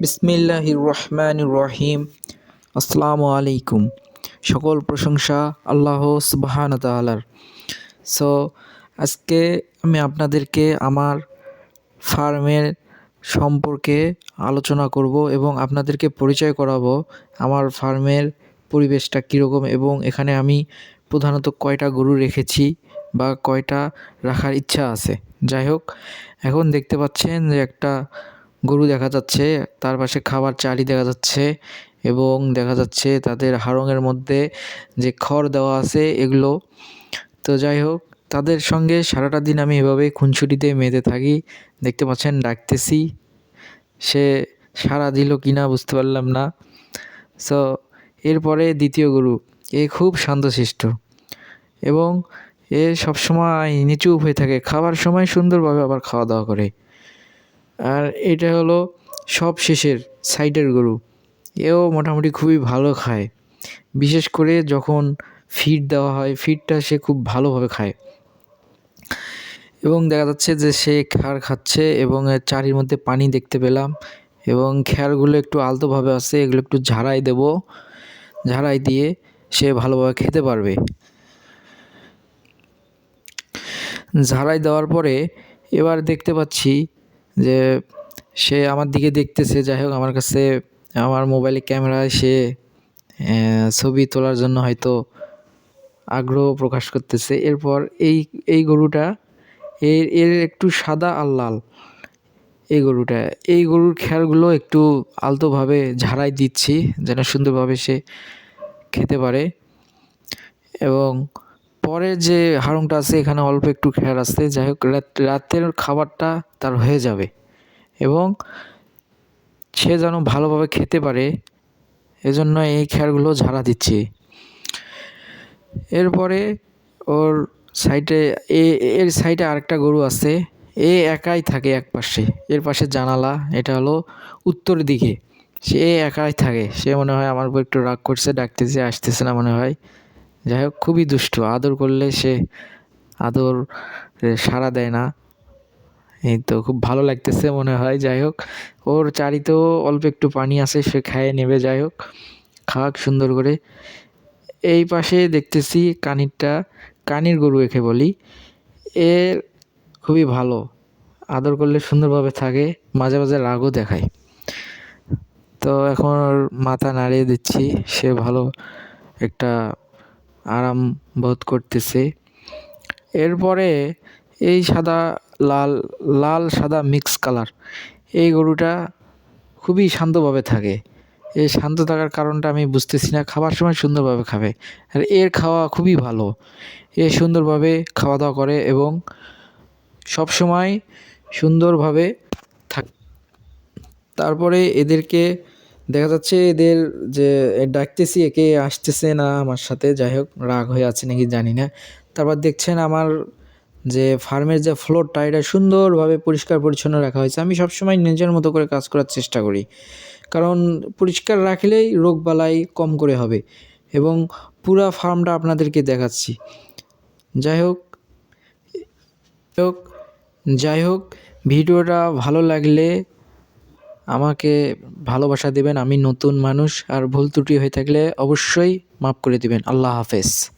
বিসমিল্লাহির রহমানির রহিম। আসসালামু আলাইকুম। সকল প্রশংসা আল্লাহ সুবহান তাআলার। সো আজকে আমি আপনাদেরকে আমার ফার্মের সম্পর্কে আলোচনা করব এবং আপনাদেরকে পরিচয় করাবো আমার ফার্মের পরিবেশটা কীরকম এবং এখানে আমি প্রধানত কয়টা গরু রেখেছি বা কয়টা রাখার ইচ্ছা আছে। যাই হোক, এখন দেখতে পাচ্ছেন যে একটা গরু দেখা যাচ্ছে, তার পাশে খাবার চারি দেখা যাচ্ছে এবং দেখা যাচ্ছে তাদের হাড়ঙের মধ্যে যে খড় দেওয়া আছে এগুলো। তো যাই হোক, তাদের সঙ্গে সারাটা দিন আমি এভাবে খুনসুটিতে মেতে থাকি। দেখতে পাচ্ছেন, ডাকতেছি। সে সাড়া দিল কি না বুঝতে পারলাম না। সো এরপরে দ্বিতীয় গরু, এ খুব শান্তশিষ্ট এবং এ সবসময় নিচু হয়ে থাকে, খাবার সময় সুন্দরভাবে আবার খাওয়া দাওয়া করে। আর এটা হলো সব শেষের সাইডের গরু। এও মোটামুটি খুবই ভালো খায়। বিশেষ করে যখন ফিড দেওয়া হয় ফিডটা সে খুব ভালোভাবে খায়। এবং দেখা যাচ্ছে যে সে খ্যার খাচ্ছে এবং চারির মধ্যে পানি দেখতে পেলাম এবং খ্যারগুলো একটু আলতোভাবে আছে, এগুলো একটু ঝাড়াই দেব। ঝাড়াই দিয়ে সে ভালোভাবে খেতে পারবে। ঝাড়াই দেওয়ার পরে এবার দেখতে পাচ্ছি যে সে আমার দিকে দেখতেছে, যাই হোক আমার কাছে আমার মোবাইলে ক্যামেরায় সে ছবি তোলার জন্য হয়তো আগ্রহ প্রকাশ করতেছে। এরপর এই এই গরুটা, এর এর একটু সাদা আর লাল এই গরুটা। এই গরুর খ্যারগুলো একটু আলতোভাবে ঝাড়াই দিচ্ছি, যেন সুন্দরভাবে সে খেতে পারে। এবং পরের যে হাড়ংটা আছে, এখানে অল্প একটু খ্যার আছে, যাই হোক রাতের খাবারটা তার হয়ে যাবে এবং সে যেন ভালোভাবে খেতে পারে, এজন্য এই খ্যারগুলো ঝাড়া দিচ্ছে। এরপরে ওর সাইডে, এ, এর সাইডে আরেকটা গরু আছে, এ একাই থাকে এক পাশে, এর পাশে জানালা, এটা হলো উত্তর দিকে, সে একাই থাকে, সে মনে হয় আমার উপর একটু রাগ করছে, ডাকতেছে, আসতেছে না মনে হয়। যাই হোক, খুবই দুষ্টু। আদর করলে সে আদর সাড়া দেয় না। এই তো খুব ভালো লাগতেছে মনে হয়, যাই হোক। ওর চারিতেও অল্প একটু পানি আছে, সে খায় নেবে, যাই হোক। খাক সুন্দর করে। এই পাশে দেখতেছি কানিরটা, কানির গরু একে বলি। এ খুবই ভালো। আদর করলে সুন্দরভাবে থাকে, মাঝে মাঝে রাগও দেখায়। তো এখন ওর মাথা নাড়িয়ে দিচ্ছি, সে ভালো একটা আরাম বোধ করতেছে। এরপরে এই সাদা লাল লাল সাদা মিক্স কালার এই গরুটা খুবই শান্তভাবে থাকে। এই শান্ত থাকার কারণটা আমি বুঝতেছি না, খাবার সময় সুন্দরভাবে খাবে। আর এর খাওয়া খুবই ভালো। এ সুন্দরভাবে খাওয়া দাওয়া করে এবং সব সময় সুন্দরভাবে থাক তারপরে এদেরকে দেখা যাচ্ছে এদের যে ডাকতেছি, একে আসতেছে না আমার সাথে, যাই হোক, রাগ হয়ে আছে নাকি জানি না। তারপর দেখছেন আমার যে, ফার্মের যে ফ্লোরটা, এটা সুন্দরভাবে পরিষ্কার পরিচ্ছন্ন রাখা হয়েছে। আমি সবসময় নিজের মতো করে কাজ করার চেষ্টা করি। কারণ পরিষ্কার রাখলেই রোগবালাই কম করে হবে এবং পুরা ফার্মটা আপনাদেরকে দেখাচ্ছি। যাই হোক হোক, যাই হোক, ভিডিওটা ভালো লাগলে আমাকে ভালোবাসা দেবেন, আমি নতুন মানুষ, আর ভুল ত্রুটি হয়ে থাকলে অবশ্যই মাফ করে দেবেন। আল্লাহ হাফেজ।